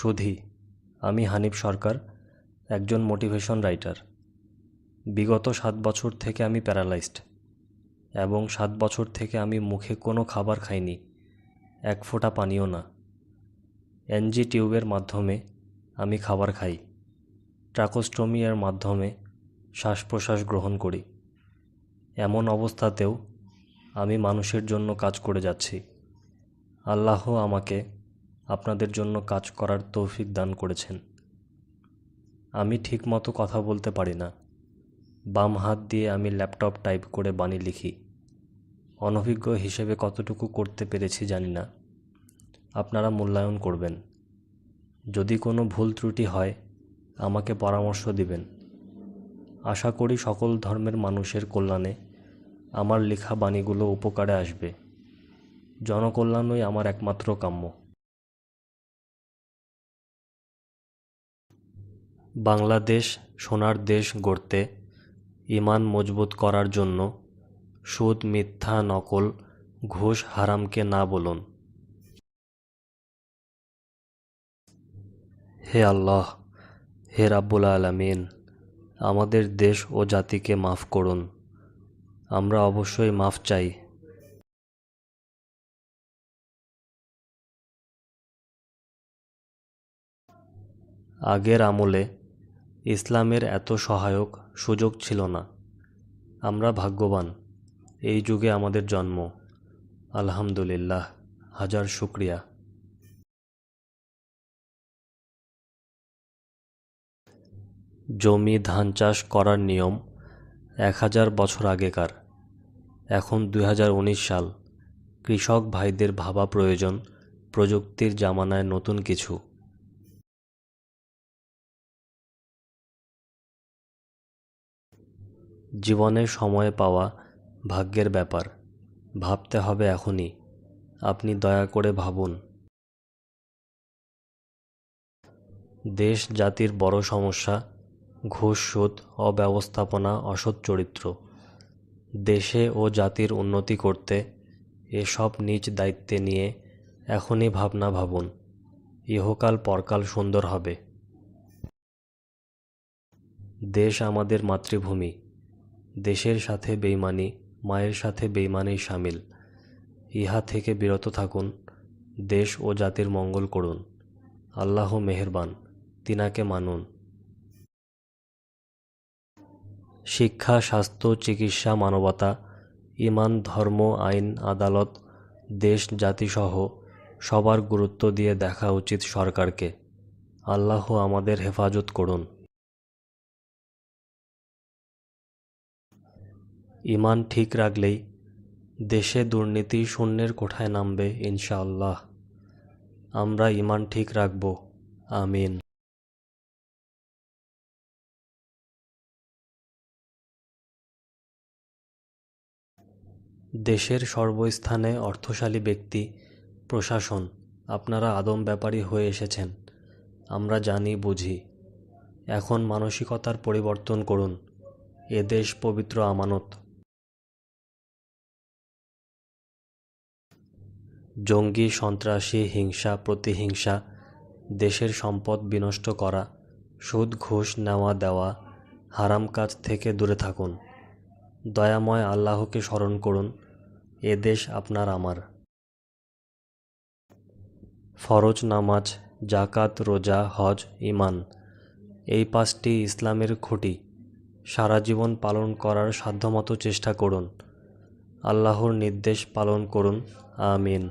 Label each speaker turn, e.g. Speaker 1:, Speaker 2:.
Speaker 1: সুধী, আমি হানিফ সরকার, একজন motivation writer. বিগত সাত বছর থেকে আমি প্যারালাইজড এবং সাত বছর থেকে আমি মুখে কোনো খাবার খাইনি, এক ফোঁটা পানিও না। এনজি টিউবের মাধ্যমে আমি খাবার খাই ট্রাকোস্টোমি এর মাধ্যমে শ্বাস প্রশ্বাস গ্রহণ করি। এমন অবস্থাতেও আমি মানুষের জন্য কাজ করে যাচ্ছি। আল্লাহ আমাকে আপনাদের জন্য কাজ করার তৌফিক দান করেছেন। আমি ঠিকমতো কথা বলতে পারি না। বাম হাত দিয়ে আমি ল্যাপটপ টাইপ করে বাণী লিখি। অনভিজ্ঞ হিসেবে কতটুকু করতে পেরেছি জানি না। আপনারা মূল্যায়ন করবেন। যদি কোনো ভুল ত্রুটি হয়, আমাকে পরামর্শ দিবেন। আশা করি সকল ধর্মের মানুষের কল্যাণে আমার লেখা বাণীগুলো উপকারে আসবে। জনকল্যাণই আমার একমাত্র কাম্য। বাংলাদেশ সোনার দেশ গড়তে ইমান মজবুত করার জন্য সুদ মিথ্যা নকল ঘুষ হারামকে না বলুন। হে আল্লাহ, হে রাব্বুল আলামিন, আমাদের দেশ ও জাতিকে মাফ করুন। আমরা অবশ্যই মাফ চাই। আগের আমলে ইসলামের এত সহায়ক সুযোগ ছিল না। আমরা ভাগ্যবান, এই যুগে আমাদের জন্ম। আলহামদুলিল্লাহ, হাজার শুক্রিয়া। জমি ধান চাষ করার নিয়ম এক হাজার বছর আগেকার। এখন দুই হাজার উনিশ সাল। কৃষক ভাইদের ভাবা প্রয়োজন প্রযুক্তির জামানায় নতুন কিছু। জীবনে সময় পাওয়া ভাগ্যের ব্যাপার। ভাবতে হবে এখনই। আপনি দয়া করে ভাবুন। দেশ জাতির বড় সমস্যা, ঘুষ, সুদ, অব্যবস্থাপনা, অসৎ চরিত্র। দেশে ও জাতির উন্নতি করতে এসব নিজ দায়িত্বে নিয়ে এখনই ভাবনা ভাবুন। ইহকাল পরকাল সুন্দর হবে। দেশ আমাদের মাতৃভূমি। দেশের সাথে বেইমানি, মায়ের সাথে বেইমানি সামিল। ইহা থেকে বিরত থাকুন, দেশ ও জাতির মঙ্গল করুন। আল্লাহ মেহেরবান, তিনাকে মানুন। শিক্ষা, স্বাস্থ্য, চিকিৎসা, মানবতা ইমান ধর্ম, আইন, আদালত, দেশ, জাতিসহ সবার গুরুত্ব দিয়ে দেখা উচিত সরকারকে। আল্লাহ আমাদের হেফাজত করুন। ইমান ঠিক রাখলেই দেশে দুর্নীতি শূন্যের কোঠায় নামবে, ইনশাআল্লাহ। আমরা ইমান ঠিক রাখব। আমিন। দেশের সর্বস্থানে অর্থশালী ব্যক্তি, প্রশাসন, আপনারা আদম ব্যাপারী হয়ে এসেছেন। আমরা জানি, বুঝি। এখন মানসিকতার পরিবর্তন করুন। এ দেশ পবিত্র আমানত। জঙ্গি, সন্ত্রাসী, হিংসা, প্রতিহিংসা, দেশের সম্পদ বিনষ্ট করা, সুদ, ঘুষ নেওয়া দেওয়া, হারাম কাজ থেকে দূরে থাকুন। দয়াময় আল্লাহকে স্মরণ করুন, এ দেশ আপনার আমার। ফরজ নামাজ জাকাত রোজা, হজ ইমান এই পাঁচটি ইসলামের খুঁটি। সারা জীবন পালন করার সাধ্যমতো চেষ্টা করুন। আল্লাহর নির্দেশ পালন করুন, আমিন।